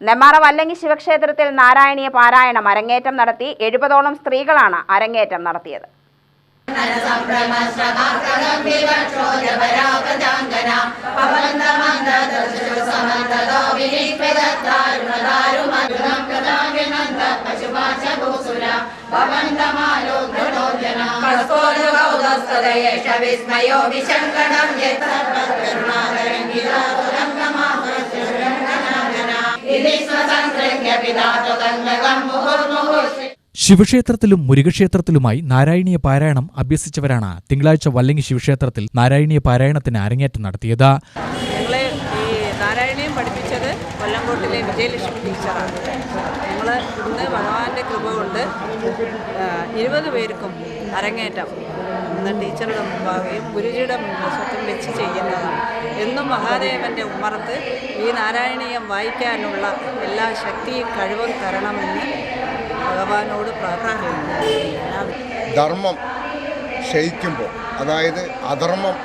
നെമ്മാറ വല്ലങ്ങി ശിവക്ഷേത്രത്തിൽ നാരായണീയ പാരായണം അരങ്ങേറ്റം നടത്തി എഴുപതോളം സ്ത്രീകളാണ് അരങ്ങേറ്റം നടത്തിയത്. വിസ്മയോ വിശങ്കടം ശിവക്ഷേത്രത്തിലും മുരുകക്ഷേത്രത്തിലുമായി നാരായണീയ പാരായണം അഭ്യസിച്ചവരാണ് തിങ്കളാഴ്ച വല്ലങ്ങി ശിവക്ഷേത്രത്തിൽ നാരായണീയ പാരായണത്തിന് അരങ്ങേറ്റം നടത്തിയത്. ഞങ്ങളെ ഈ നാരായണീയം പഠിപ്പിച്ചത് കൊല്ലംകോട്ടിലെ വിജയലക്ഷ്മി ടീച്ചറാണ്. ഞങ്ങൾ ഇന്ന് ഭഗവാന്റെ കൃപ കൊണ്ട് ഇരുപത് പേർക്കും അരങ്ങേറ്റം ഇന്ന് ടീച്ചറുടെ മുമ്പാകെയും ഗുരുജിയുടെ സ്വത്തം വെച്ച് ചെയ്യുന്നതാണ് എന്നും മഹാദേവന്റെ ഉമ്മറത്ത് ഈ നാരായണീയം വായിക്കാനുള്ള എല്ലാ ശക്തിയും കഴിവും തരണമെന്ന് ഭഗവാനോട് പ്രാർത്ഥിക്കുന്നു. ധർമ്മം ക്ഷയിക്കുമ്പോൾ അതായത് അധർമ്മം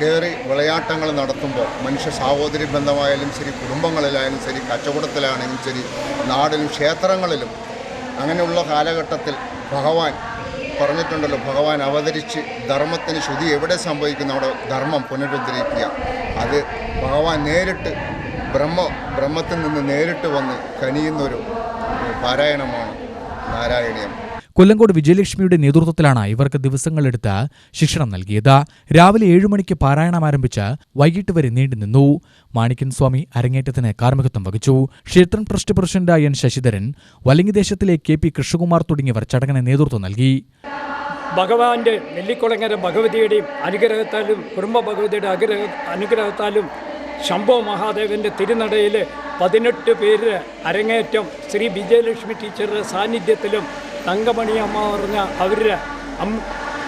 കയറി വിളയാട്ടങ്ങൾ നടത്തുമ്പോൾ മനുഷ്യ സാഹോദര്യ ബന്ധമായാലും ശരി കുടുംബങ്ങളിലായാലും ശരി കച്ചവടത്തിലാണെങ്കിലും ശരി നാടിലും ക്ഷേത്രങ്ങളിലും അങ്ങനെയുള്ള കാലഘട്ടത്തിൽ ഭഗവാൻ പറഞ്ഞിട്ടുണ്ടല്ലോ ഭഗവാൻ അവതരിച്ച് ധർമ്മത്തിന് ശുദ്ധി എവിടെ സംഭവിക്കുന്നു? അവിടെ ധർമ്മം പുനരുദ്ധരിക്കുക. അത് ഭഗവാൻ നേരിട്ട് ബ്രഹ്മ ബ്രഹ്മത്തിൽ നിന്ന് നേരിട്ട് വന്ന് കനിയുന്നൊരു പാരായണമാണ് നാരായണീയം. കൊല്ലങ്കോട് വിജയലക്ഷ്മിയുടെ നേതൃത്വത്തിലാണ് ഇവർക്ക് ദിവസങ്ങളെടുത്ത് ശിക്ഷണം നൽകിയത്. രാവിലെ ഏഴു മണിക്ക് പാരായണം ആരംഭിച്ച് വൈകിട്ട് വരെ നീണ്ടുനിന്നു മാണിക്യൻ സ്വാമി അരങ്ങേറ്റത്തിന് കാർമ്മികത്വം വഹിച്ചു. ക്ഷേത്രം ട്രസ്റ്റ് പ്രസിഡന്റ് എൻ ശശിധരൻ വലങ്ങിദേശത്തിലെ കെ പി കൃഷ്ണകുമാർ തുടങ്ങിയവർ ചടങ്ങിന് നേതൃത്വം നൽകി. ഭഗവാന്റെ നെല്ലിക്കുളങ്ങര ഭഗവതിയുടെയും അനുഗ്രഹത്താലും കുടുംബ ഭഗവതിയുടെ അനുഗ്രഹ അനുഗ്രഹത്താലും ശംഭോ മഹാദേവന്റെ തിരുനടയിൽ പതിനെട്ട് പേര് അരങ്ങേറ്റം ശ്രീ വിജയലക്ഷ്മി ടീച്ചറുടെ സാന്നിധ്യത്തിലും തങ്കമണി അമ്മ പറഞ്ഞ അവരുടെ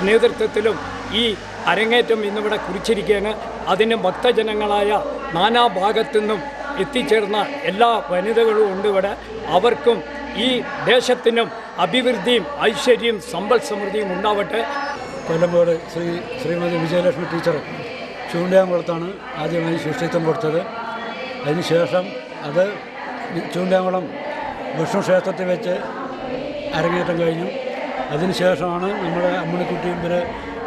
നേതൃത്വത്തിലും ഈ അരങ്ങേറ്റം ഇന്നിവിടെ കുറിച്ചിരിക്കുകയാണ്. അതിന് ഭക്തജനങ്ങളായ നാനാഭാഗത്തു നിന്നും എത്തിച്ചേർന്ന എല്ലാ വനിതകളും ഉണ്ട് ഇവിടെ. അവർക്കും ഈ ദേശത്തിനും അഭിവൃദ്ധിയും ഐശ്വര്യവും സമ്പൽ സമൃദ്ധിയും ഉണ്ടാവട്ടെ. കൊല്ലംപോട് ശ്രീ ശ്രീമതി വിജയലക്ഷ്മി ടീച്ചർ ചൂണ്ടയാംകുളത്താണ് ആദ്യമായി ശിഷ്യത്വം കൊടുത്തത്. അതിനുശേഷം അത് ചൂണ്ടയാംകുളം വിഷ്ണു ക്ഷേത്രത്തിൽ വെച്ച് അരങ്ങേറ്റം കഴിഞ്ഞു. അതിനുശേഷമാണ് നമ്മുടെ അമ്മണിക്കുട്ടിയും ഇവർ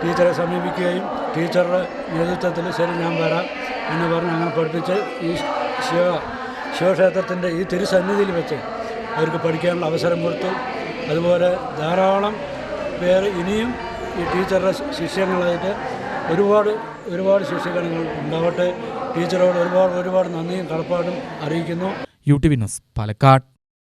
ടീച്ചറെ സമീപിക്കുകയും ടീച്ചറുടെ നേതൃത്വത്തിൽ ശരി ഞാൻ വരാം എന്ന് പറഞ്ഞ് അങ്ങനെ പഠിപ്പിച്ച് ഈ ശിവ ശിവക്ഷേത്രത്തിന്റെ ഈ തിരുസന്നിധിയിൽ വെച്ച് അവർക്ക് പഠിക്കാനുള്ള അവസരം കൊടുത്തു. അതുപോലെ ധാരാളം പേര് ഇനിയും ഈ ടീച്ചറുടെ ശിഷ്യങ്ങളായിട്ട് ഒരുപാട് ഒരുപാട് ശിഷ്യഗണങ്ങൾ ഉണ്ടാവട്ടെ. ടീച്ചറോട് ഒരുപാട് ഒരുപാട് നന്ദിയും കടപ്പാടും അറിയിക്കുന്നു. U T V Palakkad.